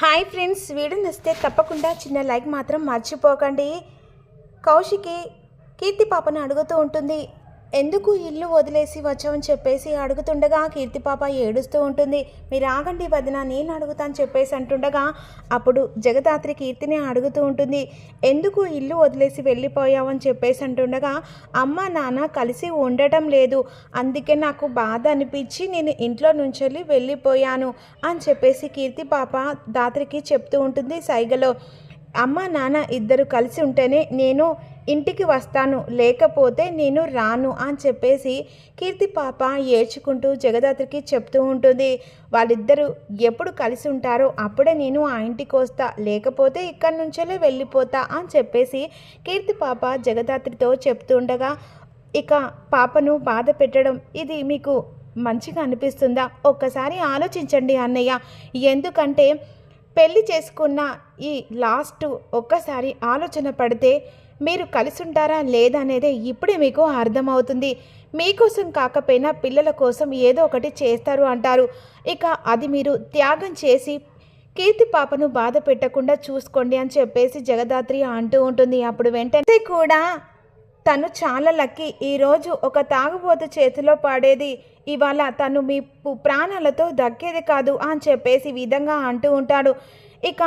Hi friends video నచ్చితే తప్పకుండా చిన్న లైక్ మాత్రం మర్చిపోకండి. కౌశికి కీర్తి పాపను అడుగుతూ ఉంటుంది. ఎందుకు ఇల్లు వదిలేసి వచ్చామని చెప్పేసి అడుగుతుండగా కీర్తి పాప ఏడుస్తూ ఉంటుంది. మీరు ఆగండి వదిన నేను అడుగుతాను చెప్పేసి అంటుండగా అప్పుడు జగదాత్రి కీర్తిని అడుగుతూ ఉంటుంది. ఎందుకు ఇల్లు వదిలేసి వెళ్ళిపోయావని చెప్పేసి అంటుండగా అమ్మ నాన్న కలిసి ఉండటం లేదు. అందుకే నాకు బాధ అనిపించి నేను ఇంట్లో నుంచి వెళ్ళి వెళ్ళిపోయాను అని చెప్పేసి కీర్తి పాప దాత్రికి చెప్తూ ఉంటుంది సైగలో. అమ్మ నాన్న ఇద్దరు కలిసి ఉంటేనే నేను ఇంటికి వస్తాను లేకపోతే నేను రాను అని చెప్పేసి కీర్తి పాప ఏడ్చుకుంటూ జగదాత్రికి చెప్తూ ఉంటుంది. వాళ్ళిద్దరూ ఎప్పుడు కలిసి ఉంటారో అప్పుడే నేను ఆ ఇంటికి వస్తా లేకపోతే ఇక్కడి నుంచే వెళ్ళిపోతా అని చెప్పేసి కీర్తి పాప జగదాత్రితో చెప్తుండగా ఇక పాపను బాధ పెట్టడం ఇది మీకు మంచిగా అనిపిస్తుందా? ఒక్కసారి ఆలోచించండి అన్నయ్య. ఎందుకంటే పెళ్ళి చేసుకున్న ఈ లాస్ట్ ఒక్కసారి ఆలోచన పడితే మీరు కలిసుంటారా లేదా అనేది ఇప్పుడే మీకు అర్థమవుతుంది. మీకోసం కాకపోయినా పిల్లల కోసం ఏదో ఒకటి చేస్తారు అంటారు. ఇక అది మీరు త్యాగం చేసి కీర్తి పాపను బాధ పెట్టకుండా చూసుకోండి అని చెప్పేసి జగదాత్రి అంటూ ఉంటుంది. అప్పుడు వెంటనే కూడా తను చాలా లక్కీ. ఈరోజు ఒక తాగుబోతు చేతిలో పడేది ఇవాళ తను మీ ప్రాణాలతో దక్కేది కాదు అని చెప్పేసి విధంగా అంటూ ఉంటాడు. ఇక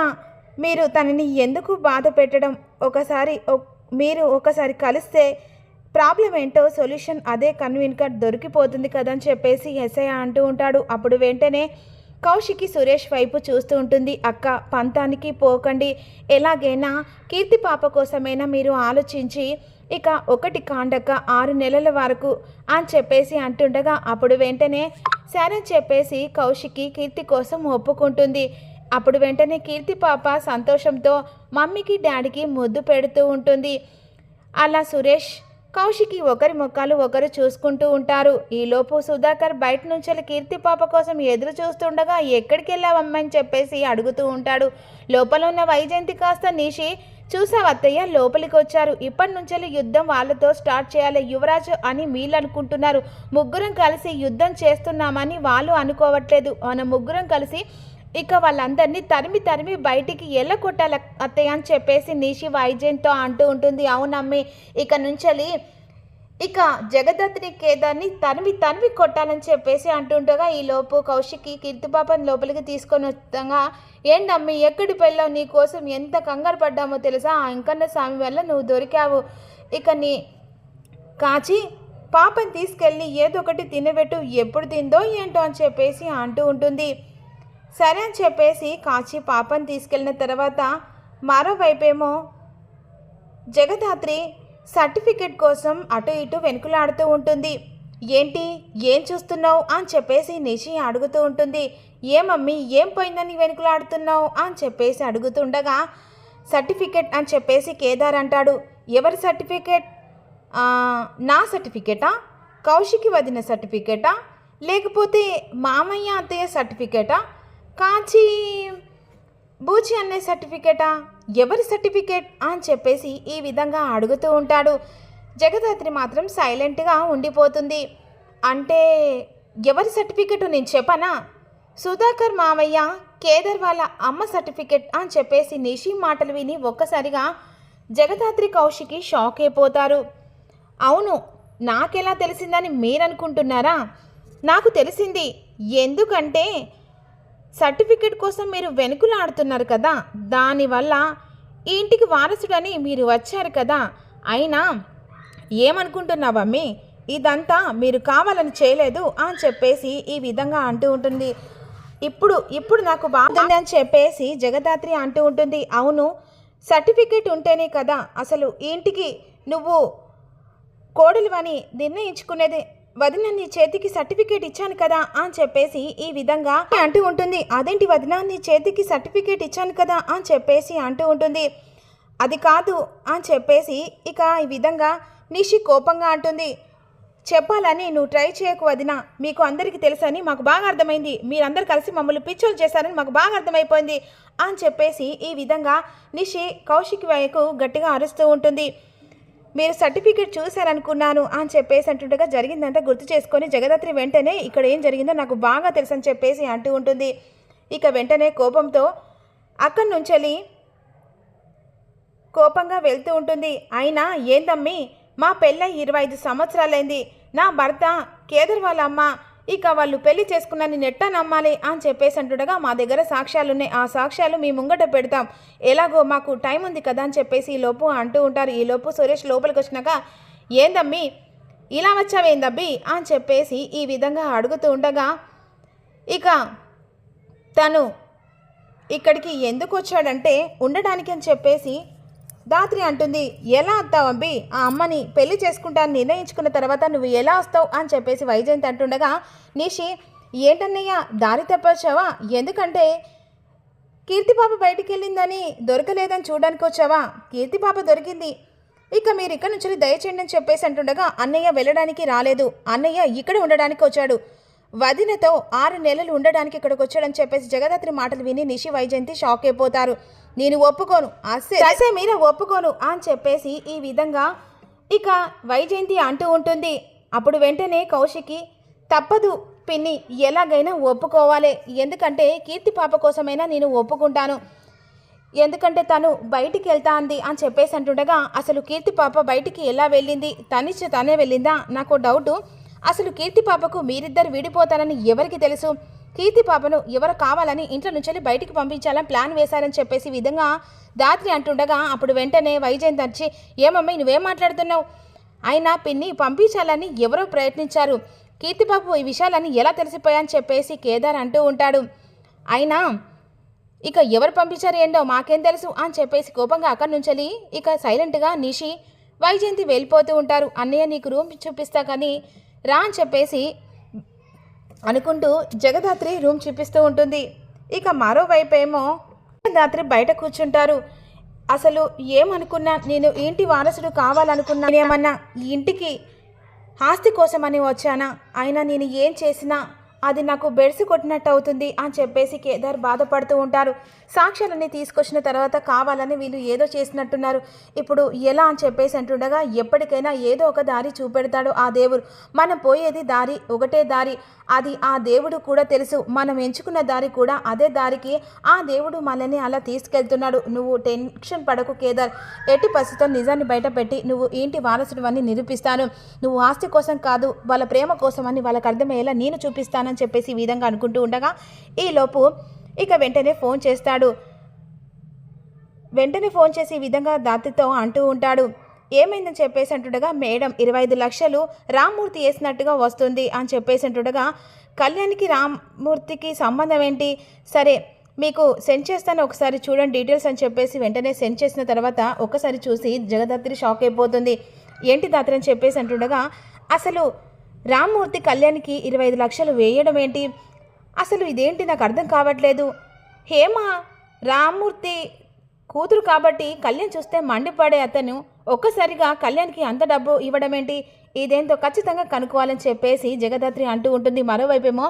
మీరు తనని ఎందుకు బాధ పెట్టడం? ఒకసారి మీరు ఒకసారి కలిస్తే ప్రాబ్లం ఏంటో సొల్యూషన్ అదే కన్వీన్ కట్ దొరికిపోతుంది కదని చెప్పేసి ఎస్ఐ అంటూ ఉంటాడు. అప్పుడు వెంటనే కౌశికి సురేష్ వైపు చూస్తూ ఉంటుంది. అక్క పంతానికి పోకండి. ఎలాగైనా కీర్తి పాప కోసమైనా మీరు ఆలోచించి ఇక ఒకటి కాండక ఆరు నెలల వరకు అని చెప్పేసి అంటుండగా అప్పుడు వెంటనే సరే చెప్పేసి కౌశికి కీర్తి కోసం ఒప్పుకుంటుంది. అప్పుడు వెంటనే కీర్తి పాప సంతోషంతో మమ్మీకి డాడీకి ముద్దు పెడుతూ ఉంటుంది. అలా సురేష్ కౌశికి ఒకరి ముఖాలు ఒకరు చూసుకుంటూ ఉంటారు. ఈలోపు సుధాకర్ బయట నుంచి కీర్తి పాప కోసం ఎదురు చూస్తుండగా ఎక్కడికి వెళ్ళావమ్మని చెప్పేసి అడుగుతూ ఉంటాడు. లోపల ఉన్న వైజయంతి కాస్త నీషి చూసావు అత్తయ్య లోపలికి వచ్చారు ఇప్పటి నుంచి యుద్ధం వాళ్ళతో స్టార్ట్ చేయాలి యువరాజు అని మీరు అనుకుంటున్నారు ముగ్గురం కలిసి యుద్ధం చేస్తున్నామని వాళ్ళు అనుకోవట్లేదు. మన ముగ్గురం కలిసి ఇక వాళ్ళందరినీ తరిమి తరిమి బయటికి ఎల్ల కొట్టాలి అత్తయ్య అని చెప్పేసి నిషి వైజయంతో అంటూ ఉంటుంది. అవునమ్మి ఇక నుంచి ఇక జగదత్ని కేదార్ని తనివి తనివి కొట్టాలని చెప్పేసి అంటుండగా ఈ లోపు కౌశికి కీర్తిపాపని లోపలికి తీసుకొని వస్తాగా ఏంటమ్మి ఎక్కడి పెళ్ళావు నీ కోసం? ఎంత కంగారు పడ్డామో తెలుసా? ఆ ఇంకన్న స్వామి వల్ల నువ్వు దొరికావు. ఇక నీ కాచి పాపని తీసుకెళ్ళి ఏదో ఒకటి తినబెట్టు ఎప్పుడు తిందో ఏంటో అని చెప్పేసి అంటూ ఉంటుంది. సరే అని చెప్పేసి కాచి పాపని తీసుకెళ్ళిన తర్వాత మరోవైపేమో జగదాత్రి సర్టిఫికెట్ కోసం అటు ఇటు వెనుకలాడుతూ ఉంటుంది. ఏంటి? ఏం చూస్తున్నావు? అని చెప్పేసి నిషి అడుగుతూ ఉంటుంది. ఏమమ్మీ ఏం పోయిందని వెనుకలాడుతున్నావు? అని చెప్పేసి అడుగుతుండగా సర్టిఫికెట్ అని చెప్పేసి కేదార్ అంటాడు. ఎవరి సర్టిఫికెట్? నా సర్టిఫికెటా? కౌశికి వదిన సర్టిఫికెటా? లేకపోతే మామయ్య అత్తయ్య సర్టిఫికేటా? కాచి బూచి అనే సర్టిఫికేటా? ఎవరి సర్టిఫికేట్ అని చెప్పేసి ఈ విధంగా అడుగుతూ ఉంటాడు. జగదాత్రి మాత్రం సైలెంట్గా ఉండిపోతుంది. అంటే ఎవరి సర్టిఫికెట్ నేను చెప్పనా? సుధాకర్ మావయ్య కేదర్ వాళ్ళ అమ్మ సర్టిఫికెట్ అని చెప్పేసి నిషి మాటలు విని ఒక్కసారిగా జగదాత్రి కౌశికి షాక్ అయిపోతారు. అవును నాకెలా తెలిసిందని మీరనుకుంటున్నారా? నాకు తెలిసింది ఎందుకంటే సర్టిఫికెట్ కోసం మీరు వెనుకలాడుతున్నారు కదా దానివల్ల ఈ ఇంటికి వారసుడని మీరు వచ్చారు కదా. అయినా ఏమనుకుంటున్నావమ్మి ఇదంతా మీరు కావాలని చేయలేదు అని చెప్పేసి ఈ విధంగా అంటూ ఉంటుంది. ఇప్పుడు ఇప్పుడు నాకు బాగుంది అని చెప్పేసి జగదాత్రి అంటూ ఉంటుంది. అవును సర్టిఫికేట్ ఉంటేనే కదా అసలు ఇంటికి నువ్వు కోడలు అని నిర్ణయించుకునేది వదిన నీ చేతికి సర్టిఫికేట్ ఇచ్చాను కదా అని చెప్పేసి ఈ విధంగా అంటూ ఉంటుంది. అదేంటి వదిన నీ చేతికి సర్టిఫికేట్ ఇచ్చాను కదా అని చెప్పేసి అంటూ ఉంటుంది. అది కాదు అని చెప్పేసి ఇక ఈ విధంగా నిషి కోపంగా అంటుంది. చెప్పాలని నువ్వు ట్రై చేయకు వదిన. మీకు అందరికీ తెలుసని మాకు బాగా అర్థమైంది. మీరందరూ కలిసి మమ్మల్ని పిచ్చోలు చేశారని మాకు బాగా అర్థమైపోయింది అని చెప్పేసి ఈ విధంగా నిషి కౌశిక్ వైపు గట్టిగా అరుస్తూ ఉంటుంది. మీరు సర్టిఫికేట్ చూశారనుకున్నాను అని చెప్పేసి అంటుండగా జరిగిందంతా గుర్తు చేసుకొని జగదాత్రి వెంటనే ఇక్కడ ఏం జరిగిందో నాకు బాగా తెలుసు అని చెప్పేసి అంటూ ఉంటుంది. ఇక వెంటనే కోపంతో అక్కడి నుంచి కోపంగా వెళ్తూ ఉంటుంది. అయినా ఏందమ్మి మా పెళ్ళై ఇరవై ఐదు సంవత్సరాలైంది. నా భర్త కేదర్ వాళ్ళ అమ్మ ఇక వాళ్ళు పెళ్ళి చేసుకున్నాన్ని నేను ఎట్టా నమ్మాలి అని చెప్పేసి అంటుండగా మా దగ్గర సాక్ష్యాలు ఉన్నాయి ఆ సాక్ష్యాలు మీ ముంగట పెడతాం. ఎలాగో మాకు టైం ఉంది కదా అని చెప్పేసి ఈ లోపు అంటూ ఉంటారు. ఈ లోపు సురేష్ లోపలికి వచ్చినాక ఏందమ్మి? ఇలా వచ్చావేందబ్బి అని చెప్పేసి ఈ విధంగా అడుగుతూ ఉండగా ఇక తను ఇక్కడికి ఎందుకు వచ్చాడంటే ఉండడానికి అని చెప్పేసి దాత్రి అంటుంది ఎలా వస్తావు అంబి? ఆ అమ్మని పెళ్ళి చేసుకుంటాను నిర్ణయించుకున్న తర్వాత నువ్వు ఎలా వస్తావు? అని చెప్పేసి వైజయంతి అంటుండగా నిషి ఏంటన్నయ్య దారి తప్పొచ్చావా ఎందుకంటే కీర్తిపాప బయటికి వెళ్ళిందని దొరకలేదని చూడడానికి వచ్చావా? కీర్తిపాప దొరికింది. ఇక మీరు ఇక్కడ నుంచి దయచేయండి అని చెప్పేసి అంటుండగా అన్నయ్య వెళ్ళడానికి రాలేదు. అన్నయ్య ఇక్కడ ఉండడానికి వచ్చాడు. వదినతో ఆరు నెలలు ఉండడానికి ఇక్కడికి వచ్చాడని చెప్పేసి జగదాత్రి మాటలు విని నిషి వైజయంతి షాక్ అయిపోతారు. నేను ఒప్పుకోను. అసే అసే ఒప్పుకోను అని చెప్పేసి ఈ విధంగా ఇక వైజయంతి అంటూ ఉంటుంది. అప్పుడు వెంటనే కౌశికి తప్పదు పిన్ని ఎలాగైనా ఒప్పుకోవాలి. ఎందుకంటే కీర్తి పాప కోసమైనా నేను ఒప్పుకుంటాను. ఎందుకంటే తను బయటికి వెళ్తా అంది అని చెప్పేసి అంటుండగా అసలు కీర్తి పాప బయటికి ఎలా వెళ్ళింది? తనిచ్చి తనే వెళ్ళిందా? నాకు డౌటు. అసలు కీర్తి పాపకు మీరిద్దరు విడిపోతారని ఎవరికి తెలుసు? కీర్తి పాపను ఎవరు కావాలని ఇంట్లో నుంచి బయటికి పంపించాలని ప్లాన్ వేశారని చెప్పేసి విధంగా దాత్రి అంటుండగా అప్పుడు వెంటనే వైజయంత్ వచ్చి ఏమమ్మాయి నువ్వేం మాట్లాడుతున్నావు? అయినా పిన్ని పంపించాలని ఎవరో ప్రయత్నించారు. కీర్తిబాబు ఈ విషయాలన్నీ ఎలా తెలిసిపోయాయని చెప్పేసి కేదార్ అంటూ ఉంటాడు. అయినా ఇక ఎవరు పంపించారు ఏంటో మాకేం తెలుసు? అని చెప్పేసి కోపంగా అక్కడి నుంచి ఇక సైలెంట్గా నిషి వైజయంతి వెళ్ళిపోతూ ఉంటారు. అన్నయ్య నీకు రూమ్ చూపిస్తా కానీ రా అని చెప్పేసి అనుకుంటూ జగదాత్రి రూమ్ చూపిస్తూ ఉంటుంది. ఇక మరోవైపు ఏమో జగదాత్రి బయట కూర్చుంటారు. అసలు ఏమనుకున్నా నేను ఇంటి వారసుడు కావాలనుకున్నా ఏమన్నా ఈ ఇంటికి ఆస్తి కోసమని వచ్చానా? అయినా నేను ఏం చేసినా? అది నాకు బెడిసి కొట్టినట్టు అవుతుంది అని చెప్పేసి కేదార్ బాధపడుతూ ఉంటారు. సాక్ష్యాలన్నీ తీసుకొచ్చిన తర్వాత కావాలని వీళ్ళు ఏదో చేసినట్టున్నారు. ఇప్పుడు ఎలా అని చెప్పేసి అంటుండగా ఎప్పటికైనా ఏదో ఒక దారి చూపెడతాడు ఆ దేవుడు. మనం పోయేది దారి ఒకటే దారి. అది ఆ దేవుడు కూడా తెలుసు. మనం ఎంచుకున్న దారి కూడా అదే దారికి ఆ దేవుడు మనల్ని అలా తీసుకెళ్తున్నాడు. నువ్వు టెన్షన్ పడకు కేదార్. ఎట్టి పరిస్థితుల్లో నిజాన్ని బయటపెట్టి నువ్వు ఏంటి వారసుడు అని నిరూపిస్తాను. నువ్వు ఆస్తి కోసం కాదు వాళ్ళ ప్రేమ కోసం అని వాళ్ళకి అర్థమయ్యేలా నేను చూపిస్తాను అని చెప్పేసి ఈ విధంగా అనుకుంటూ ఉండగా ఈలోపు ఇక వెంటనే ఫోన్ చేస్తాడు. వెంటనే ఫోన్ చేసి ఈ విధంగా దాతితో అంటూ ఉంటాడు. ఏమైందని చెప్పేసి అంటుండగా మేడం ఇరవై ఐదు లక్షలు రామ్మూర్తి వేసినట్టుగా వస్తుంది అని చెప్పేసి అంటుండగా కళ్యాణ్కి రామ్మూర్తికి సంబంధం ఏంటి? సరే మీకు సెండ్ చేస్తాను ఒకసారి చూడండి డీటెయిల్స్ అని చెప్పేసి వెంటనే సెండ్ చేసిన తర్వాత ఒకసారి చూసి జగదాత్రి షాక్ అయిపోతుంది. ఏంటి దాత్రి? అని చెప్పేసి అంటుండగా అసలు రామ్మూర్తి కళ్యాణ్కి ఇరవై ఐదు లక్షలు వేయడం ఏంటి? అసలు ఇదేంటి? నాకు అర్థం కావట్లేదు. హేమ రామ్మూర్తి కూతురు కాబట్టి కళ్యాణ్ చూస్తే మండిపడే అతను ఒక్కసారిగా కళ్యాణ్కి అంత డబ్బు ఇవ్వడమేంటి ఇదేంతో ఖచ్చితంగా కనుక్కోవాలని చెప్పేసి జగదాత్రి అంటూ ఉంటుంది. మరోవైపేమో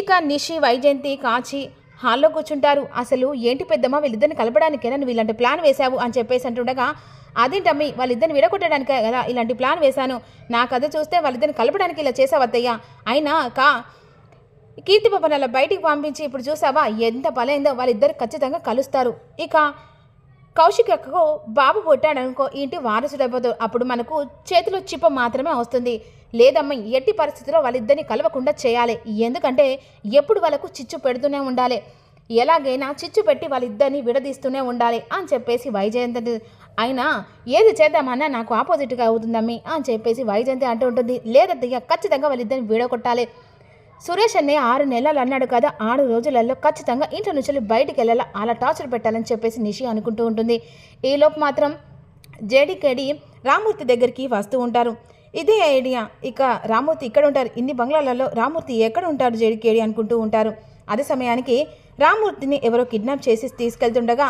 ఇక నిషి వైజయంతి కాచి హాల్లో కూర్చుంటారు. అసలు ఏంటి పెద్దమ్మ వీళ్ళిద్దరిని కలపడానికేనా? నువ్వు ఇలాంటి ప్లాన్ వేశావు అని చెప్పేసి అంటుండగా అదేంటమ్మి వాళ్ళిద్దరిని విడగొట్టడానికే కదా ఇలాంటి ప్లాన్ వేశాను. నా కథ చూస్తే వాళ్ళిద్దరిని కలపడానికి ఇలా చేసావద్దయ్యా అయినా కా కీర్తి పాపను అలా బయటికి పంపించి ఇప్పుడు చూసావా ఎంత బలైందో వాళ్ళిద్దరు ఖచ్చితంగా కలుస్తారు. ఇక కౌశిక్ అక్కకు బాబు పుట్టాడనుకో ఇంటి వారసుడు అప్పుడు మనకు చేతిలో చిప్ప మాత్రమే వస్తుంది. లేదమ్మ ఎట్టి పరిస్థితిలో వాళ్ళిద్దరిని కలవకుండా చేయాలి. ఎందుకంటే ఎప్పుడు వాళ్ళకు చిచ్చు పెడుతూనే ఉండాలి. ఎలాగైనా చిచ్చు పెట్టి వాళ్ళిద్దరిని విడదీస్తూనే ఉండాలి అని చెప్పేసి వైజయంతి అయినా ఏది చేద్దామన్నా నాకు ఆపోజిట్గా అవుతుందమ్మి అని చెప్పేసి వైజయంతి అంటూ ఉంటుంది. లేదత్తయ్య ఖచ్చితంగా వాళ్ళిద్దరిని విడగొట్టాలి. సురేష్ అన్నయ్య ఆరు నెలలు అన్నాడు కదా ఆరు రోజులలో ఖచ్చితంగా ఇంట్లో నుంచి బయటికి వెళ్ళాలా? అలా టార్చర్ పెట్టాలని చెప్పేసి నిషి అనుకుంటూ ఉంటుంది. ఈలోపు మాత్రం జేడికేడి రామూర్తి దగ్గరికి వస్తూ ఉంటారు. ఇదే ఐడియా. ఇక రామూర్తి ఇక్కడ ఉంటారు. ఇన్ని బంగ్లాలలో రామూర్తి ఎక్కడ ఉంటారు జేడికేడి అనుకుంటూ ఉంటారు. అదే సమయానికి రామూర్తిని ఎవరో కిడ్నాప్ చేసి తీసుకెళ్తుండగా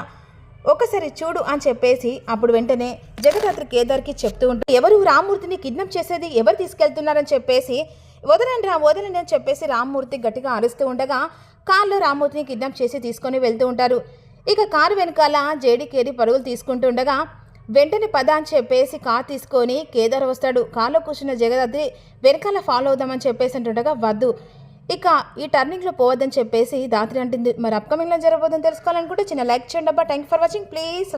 ఒకసారి చూడు అని చెప్పేసి అప్పుడు వెంటనే జగదాత్రి కేదార్కి చెప్తూ ఉంటారు ఎవరు రామ్మూర్తిని కిడ్నాప్ చేసేది? ఎవరు తీసుకెళ్తున్నారని చెప్పేసి వదలండి రా వదలండి అని చెప్పేసి రామ్మూర్తి గట్టిగా అరుస్తూ ఉండగా కార్లో రామ్మూర్తిని కిడ్నాప్ చేసి తీసుకొని వెళ్తూ ఉంటారు. ఇక కారు వెనకాల జేడీకేడి పరుగులు తీసుకుంటుండగా వెంటనే పద అని చెప్పేసి కార్ తీసుకొని కేదార్ వస్తాడు. కారులో కూర్చున్న జగదాత్రి వెనకాల ఫాలో అవుదామని చెప్పేసి అంటుండగా వద్దు. ఇక ఈ టర్నింగ్లో పోవద్దని చెప్పేసి దాత్రి అంటుంది. మరి అప్కమింగ్లో జరగబోదని తెలుసుకోవాలనుకుంటే చిన్న లైక్ చేయండి అబ్బా. Thank for watching please